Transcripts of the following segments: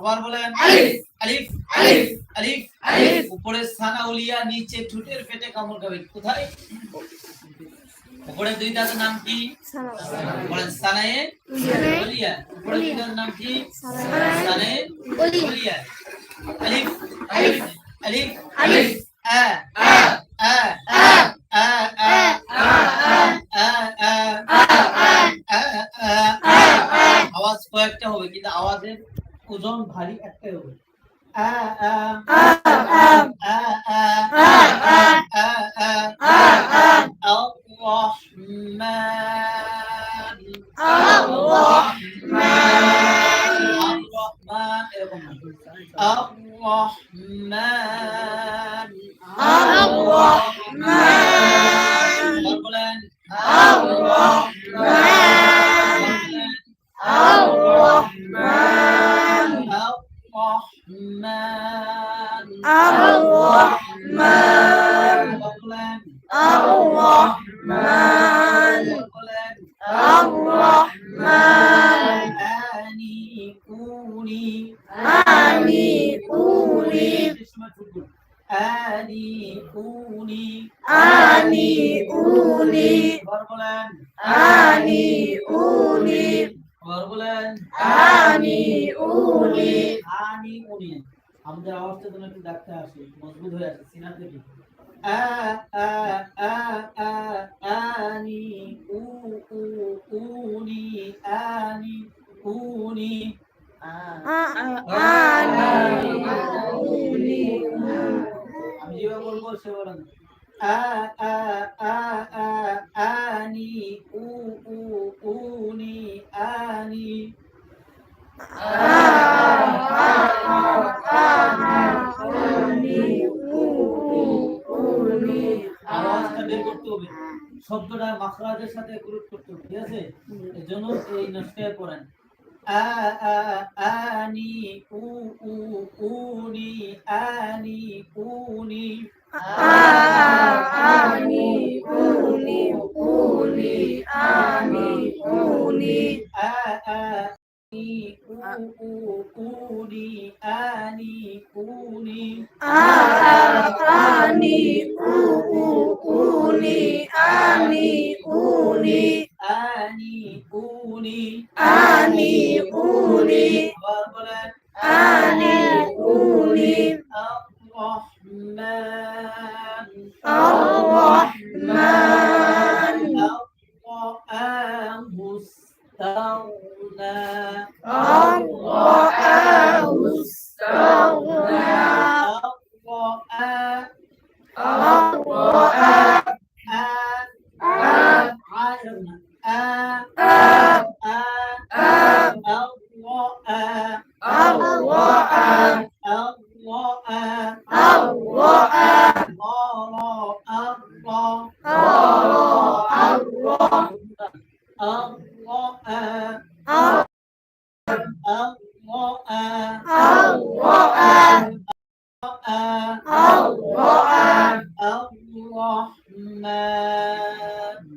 আবার বলেন আলিফ আলিফ আলিফ আলিফ উপরে নিচে ঠুটের পেটে কামড় খাবে কোথায় উপরে দুই দাঁতের নাম কি বলেন সানায়ে উলিয়া উপরে দুই দাঁতের নাম কি সানায়ে উলিয়া আলিফ আলিফ আলিফ আলিফ আ আ আ আ আওয়াজ কয়েকটা হবে কিন্তু আওয়াজের ওজন ভারী একটাই হবে আ আ আ আ আ আনি উনি আনি উনি বলেন আনি উনি ঘর বলেন আনি উনি আনি উনি আমাদের আওয়াজটা যেন একটু ডাকতে আসে মজবুত হয়ে আসে সিনা থেকে আ আ আ আ আনি উ উ উনি আনি উনি আনি చూసేవాడు ఆని ఊ ఊ ఊని ఆని আওয়াজটা বের করতে হবে শব্দটা মাখরাজের সাথে গ্রুপ করতে হবে ঠিক আছে এই জন্য এই নষ্টায় পড়েন آني أو أو أوني آني أوني ani uni uni ani uni a ani u uni ani uni a ani u الله الله الله الله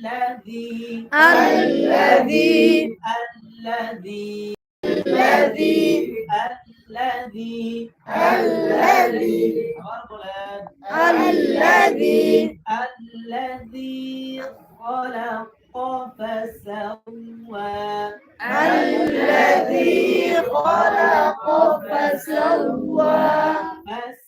الذي الذي الذي الذي الذي الذي الذي الذي خلق فسوى الذي خلق فسوى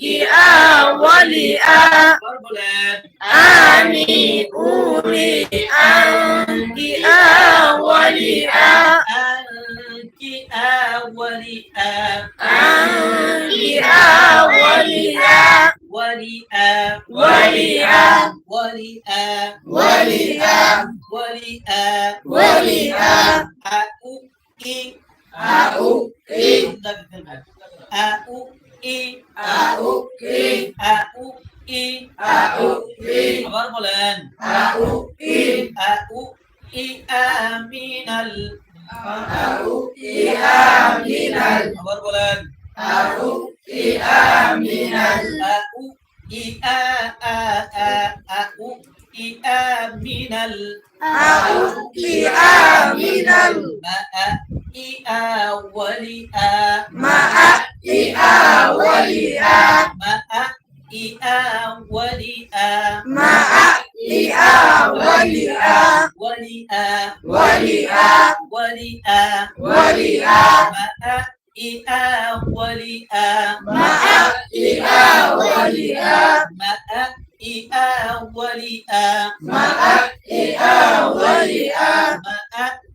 آ ولي آ آني أولي أنت آ ولي آ أنت آ ولي آ أنت آ ولي آ ولي آ ولي آ ولي آ ولي آ ولي آ ولي آ أو إي أو إي أو ই আউ ই আউ ই আউ ই আবার বলেন আউ ই আউ ই আমিনাল আউ ই আমিনাল আবার বলেন আউ ই আমিনাল আউ ই আ আ আ আউ ই আমিনাল আউ ই আমিনাল মা إيا وليا مع إيا وليا مع إيا وليا مع إيا وليا وليا وليا وليا وليا مع إيا وليا مع إيا وليا مع إيا وليا مع إيا وليا مع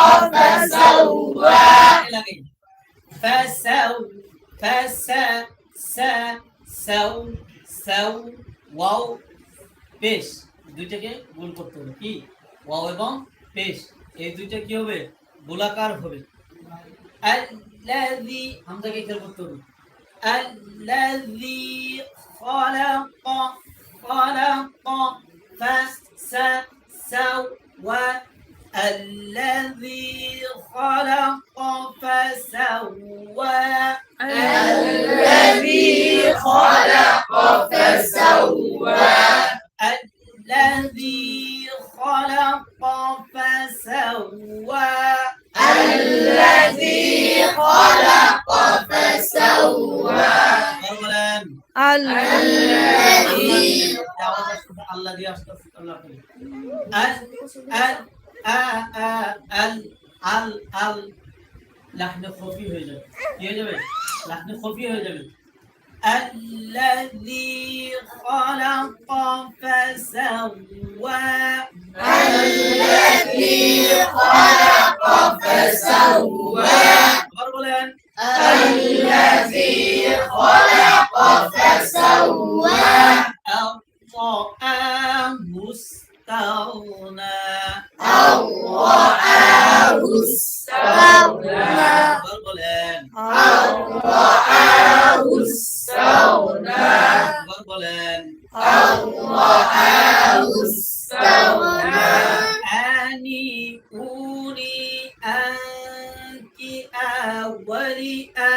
فسوى فسو فس س سو হবে কি ওয়াও এবং পেশ এই দুইটা কি হবে গোলাকার হবে আল্লাযী হামজাকে খেয়াল করতে হবে আল্লাযী খলাক الذي خلق فسوى الذي خلق فسوى الذي خلق فسوى الذي خلق فسوى الذي الذي আল আল আল লাহনে খফি হয়ে যাবে কি হয়ে যাবে লাহনে খফি হয়ে যাবে الذي خلق فسوى الذي خلق فسوى Allahus Sauna. Akbar bolen. Allahus Sauna. Ani uni anki awliya.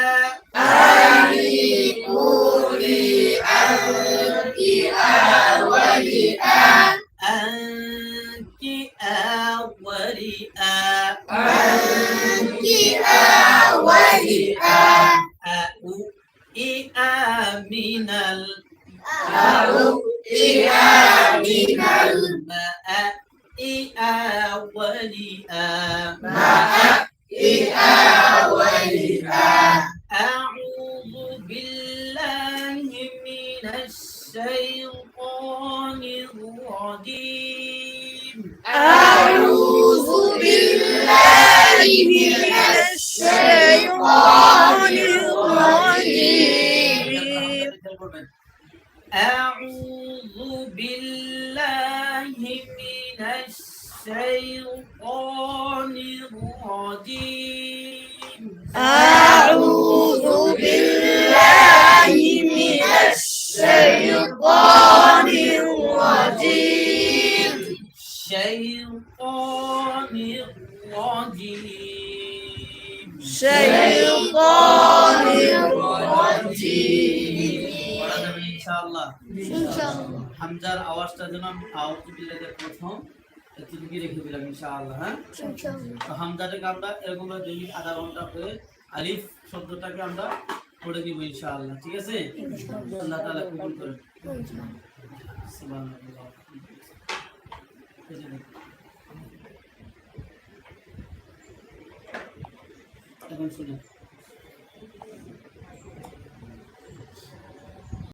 Ani uni anki awliya. minal Au ia minal Ma'a ia walia Ma'a أعوذ بالله من الشيطان الرجيم أعوذ بالله من الشيطان الرجيم الشيطان الرجيم شيطان الرجيم হামজার আওয়াজটা যেন আওয়াজবিল্লাদের প্রথম তুমি রেখে দিলাম ইনশাআল্লাহ হ্যাঁ তো হামজাটাকে আমরা এরকম দৈনিক আধা ঘন্টা করে আলিফ শব্দটাকে আমরা পড়ে দিব ইনশাআল্লাহ ঠিক আছে আল্লাহ তাআলা কবুল করেন এখন শুনুন